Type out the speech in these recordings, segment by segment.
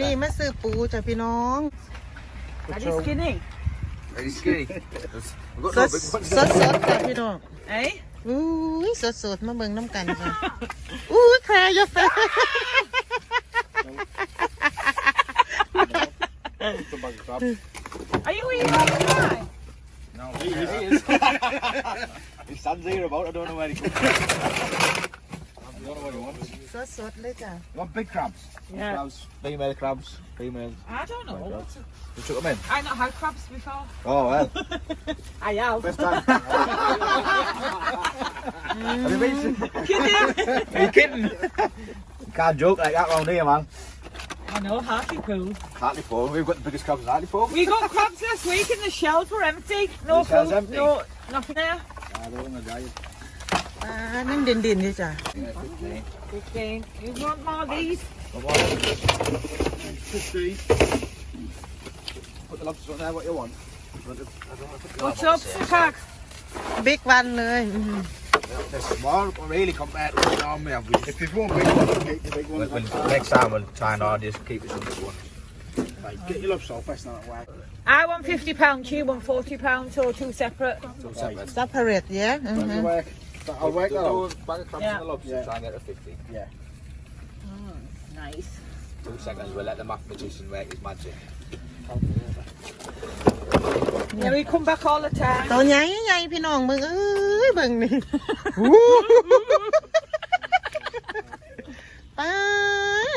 นี่มาซื้อปูจ้ะพี่น้อง Are you skinny? Very skinny. I've ส got ด no ส big ดสดจ้ะพี่น้อง Eh? อุ้ยสดสดมาเบิ่งน้ำกันจ้ะอุ้ยแคร์อยาแฟ Are you eating all the time? No, he is. he stands here about. I don't know where he comes สดสดเลยจ้ะ You want big crabs? Yeah. Crabs, female crabs, females. I don't know. You took them in? I've not had crabs before. Oh well. I have. Best time. Have you been? Kidding? Are you kidding? Can't joke like that round here, man. I know, Hartlepool. Hartlepool. We've got the biggest crabs in Hartlepool. We got crabs last week and the shells were empty. No The shells food, empty? no, nothing there. I don't want to die. ป ลานั่นเด่นเด่นๆเลยจ้ะ Fifteen. You want more of these? Come on. 15. Put the lobsters on there, what you want. You want the- I don't want to put the What's lobsters up, here. Sukak? บิ๊กวันเลยอือหือ They're small, but really compared to the one we have. We If there's one big one, get the big one. When, when, next time we'll try and uh, just keep it some big ones. Right, get your lobster off, that's not whack. I want fifty pounds. You want forty pounds, so two separate. Two separate. ซัพพา เรตเยอะอือ Don't หื you อ work? I'll work that Do out. a bag of crabs Yeah. and the lobster, Yeah. try and get a 50. Nice. Two seconds, we'll let the math magician work his magic. Yeah, we come back all the time. ตัวใหญ่ใหญ่พี่น้องเบิ่งเอ้ยเบิ่งนี่อู้ป้า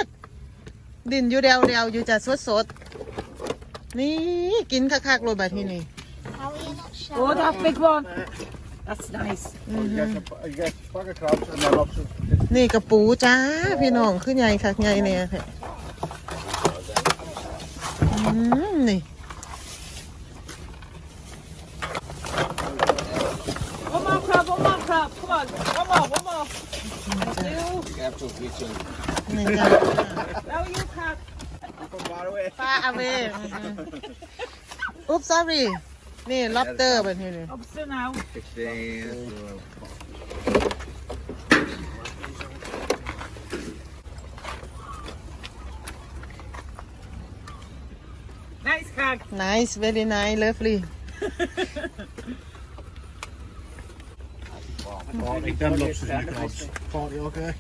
ดดินอยู่เดียวเดียวๆอยู่จ้ะสดสดๆนี่กินคักๆเลยแบบที่นี่ Oh, that big one. That's nice. You get, a, you get a bag of crabs and then lobsters. นี่กระปูจ้า พี่น้องขึ้นใหญ่คักใหญ่เนี่ยค่ะอืมนี่ One more crab, one more crab. Come on. One more, one more. You. Careful, you two. นี่จ้า Now you crab. From far away. ปลาอเวอุ๊บ sorry นี่ lobster แบบนี้เลย Lobster now. 16. Nice crab. nice very nice lovely Forty, them lobsters and the crabs. Forty, okay.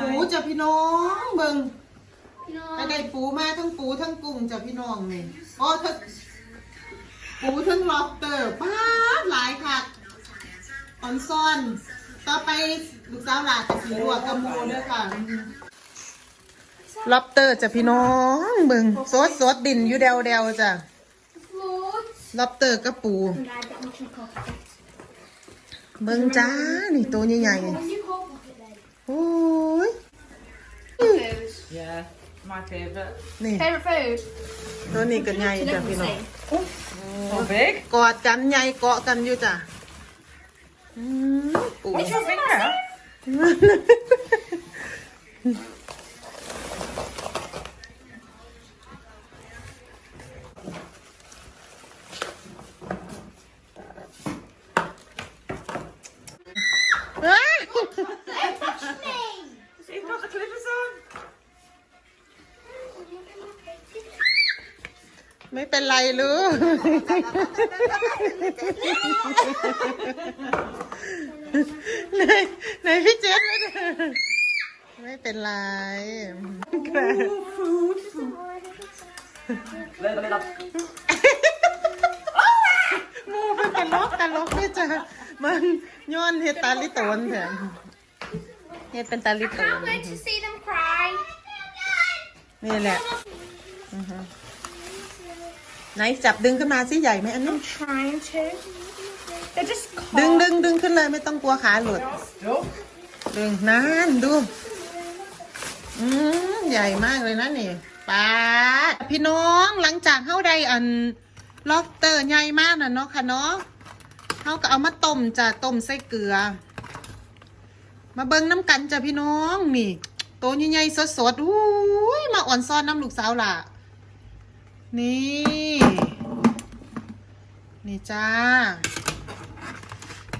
ปูจ้ะพี่น้องเบิ่งไปได้ปูมาทั้งปูทั้งกุ้งจ้ะพี่น้องนี่อ๋อ ทั้งปูทั้ง lobster ป้าดหลายคักออนซ่อน ต่อไปลูกสาวหลานจะสีลวกกระมูเด้อค่ะ lobster จ้ะพี่น้องเบิ่งสดสดๆดินอยู่เดวเดวๆจ้ะ lobster กับปู เบิ่งจ้า นี่ตัวใหญ่ๆโอ้ย Yeah, my favourite. นี่ Favorite food? ตัวนี้ก็ใหญ่จ้ะพี่น้อง So big. กอดกันใหญ่เกาะกันอยู่จ้ะอืมปู What's your finger? เป็นไรลูกไหนไหนพี่เจษไม่ได้ไม่เป็นไรโมเป็นตลกตลกด้วยจ้ะมันย้อนเฮ็ดตาลิโตนแถมเฮ็ดเป็นตาลิโตน Can't wait to see them cry. นี่แหละอือฮึ ไหนจับดึงขึ้นมาสิใหญ่ไหมอันนี้ Trying to. They're just ดึงดึงดึงขึ้นเลยไม่ต้องกลัวขาหลุดดึงนั่นดู อืมใหญ่มากเลยนะนี่ป้าดพี่น้องหลังจากเข้าได้อันล็อบสเตอร์ใหญ่มากนะเนาะค่ะเนาะเขาก็เอามาต้มจ้ะต้มใส่เกลือ มาเบิ่งน้ำกันจ้ะพี่น้องนี่ โตวใหญ่ๆสดๆอุ้ยมาอ่อนซ้อนน้ำลูกสาวล่ะ นี่ นี่จ้า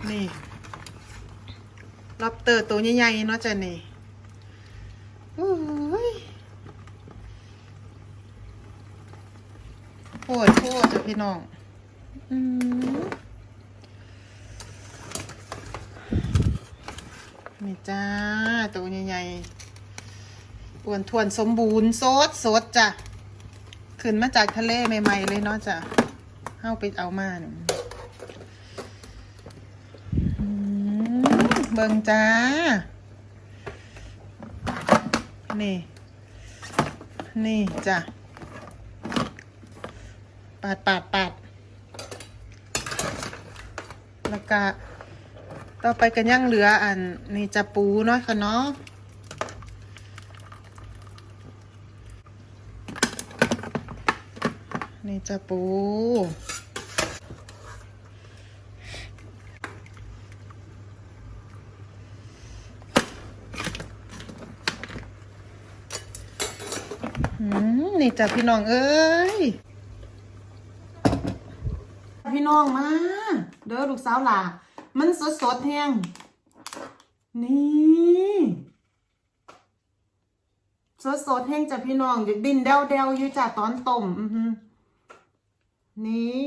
นี่ล็อบเตอร์ตัวใหญ่ๆเนาะจ้ะนี่โอ้ยโคตรโคตรจ้ะพี่น้องอืมนี่จ้า ตัวใหญ่ๆอ้วนทวนสมบูรณ์สดสดจ้ะ ขึ้นมาจากทะเลใหม่ๆเลยเนาะจ้ะเข้าไปเอามาเนี่ยอืมเบิ่งจ้า นี่ นี่จ้ะ ปาดปาดปาดแล้วก็ต่อไปกันย่างเหลืออันนี่จะปูเนาะค่ะเนาะ นี่จะปูอืมนี่จ้ะพี่น้องเอ้ย พี่น้องมา เด้อลูกสาวหล่ามันสดสดๆแห้งนี่สดสดๆแห้งจ้ะพี่น้องอยากดินเดวเดวๆอยู่จ้ะตอนต้มอือหือ นี่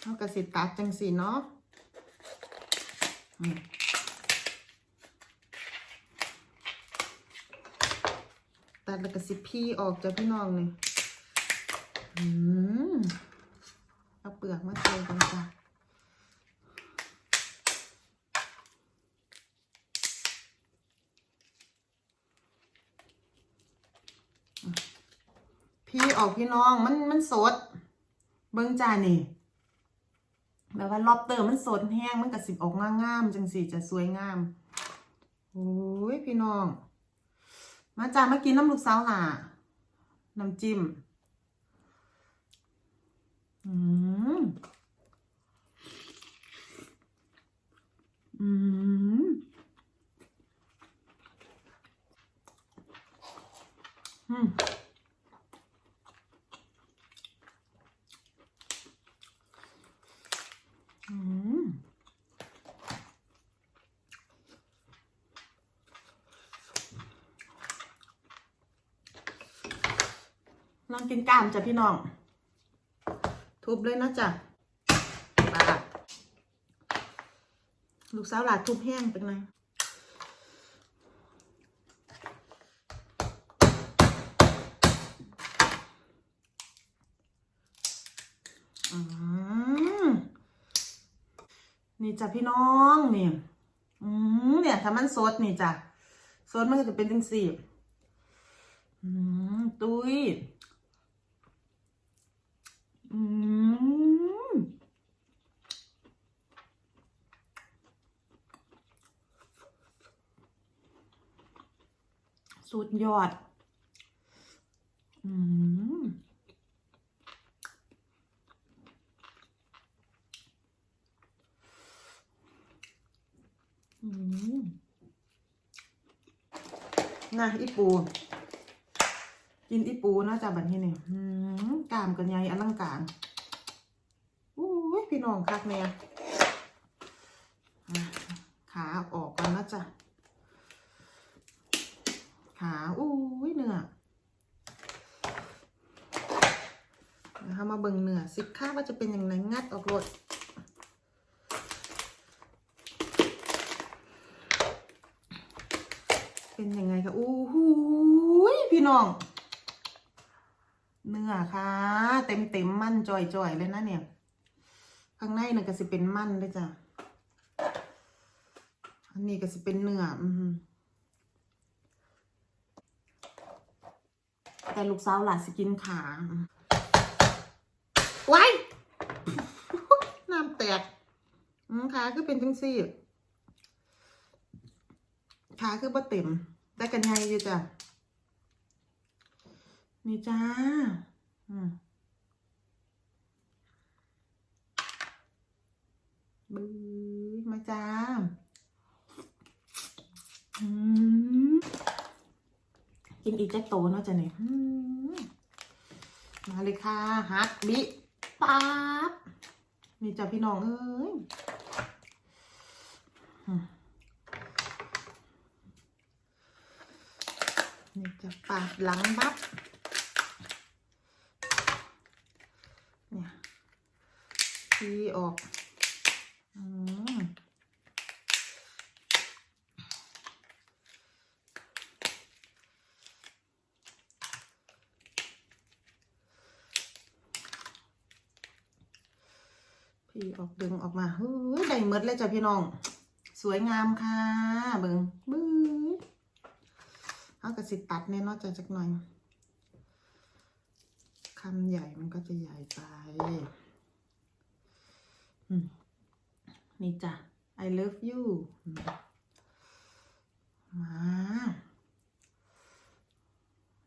เอากระสิตัดจังสีเนาะตัดแล้วก็สิพี่ออกจากพี่น้องเลยอืมเอาเปลือกมาเทกันจ้ะ พี่ออกพี่น้องมันมันสด เบิ้งจ้านี่แบบว่ารอบเติมมันสดแห้งมันกระสิบออกงามๆจังสีจะสวยงามโอ้ยพี่น้อง มาจ้ามากินน้ำลูกสาวหล่ะน้ำจิ้ม อืม อืม อืม อืม ลองกินกล้ามจ้ะพี่น้อง ทุบเลยนะจ๊ะปาลูกสาวหลาดทุบแห้งเป็นไงอืมนี่จ้ะพี่น้องนี่อืมเนี่ยถ้ามันสดนี่จ้ะสดมันก็จะเป็นจังสี่อืมตุ้ย อืมสุดยอด อืมอืมนะอีปู กินอีปูเนาะจ้ะบัดนี้นี่อืมกล้ามกันใหญ่อลังการอู้ยพี่น้องคักแม่อะขาออกก่อนนะจ้ะขาอู้ยเนื้อนะคะมาเบิ่งเนื้อสิค่าว่าจะเป็นอย่างไรงัดออกรถเป็นยังไงคะอู้หูพี่น้อง เนื้อค่ะ เต็มเต็มมันจ่อยๆเลยนะเนี่ย ข้างในน่ะก็สิเป็นมันเลยจ้ะ อันนี้ก็สิเป็นเนื้อ อือแต่ลูกสาวหลานสิกินขาไว้น้ำแตกอืมขาคือเป็นจังซี่ขาคือบ่เต็ม แต่กันไงอยู่จ้ะ นี่จ้า อืมบื้อมาจ้า อืมกินอีกแจ็คโตเนาะจ้ะเนี่ยมาเลยค่ะฮักบิป๊าบนี่จ้ะพี่น้องเอ้ยนี่จะปาดหลังบับ ทีออก อืมีออกดึงออกมาเฮ้ยได้หมดเลยจ้ะพี่น้อง สวยงามค่ะเบิงบื้อเอากระสิตัดเนี่ยนอกจากจักหน่อยคำใหญ่มันก็จะใหญ่ไปนี่จ้ะ I love you มา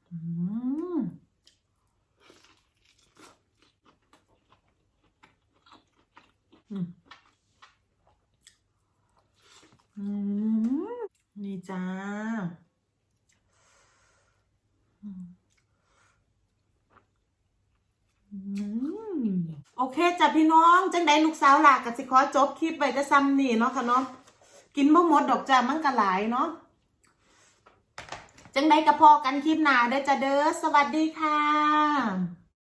อืมอืมอืม นี่จ้าโอเคจ้ะพี่น้อง จังได้ลูกสาวหลากกับสิขอจบคลิปไปจะซ้ำนี่เนาะค่ะเนาะกินบ่หมดดอกจ้ะมันก็หลายเนาะจังได้กระพอกันคลิปหนาเด้อจ้ะเด้อสวัสดีค่ะ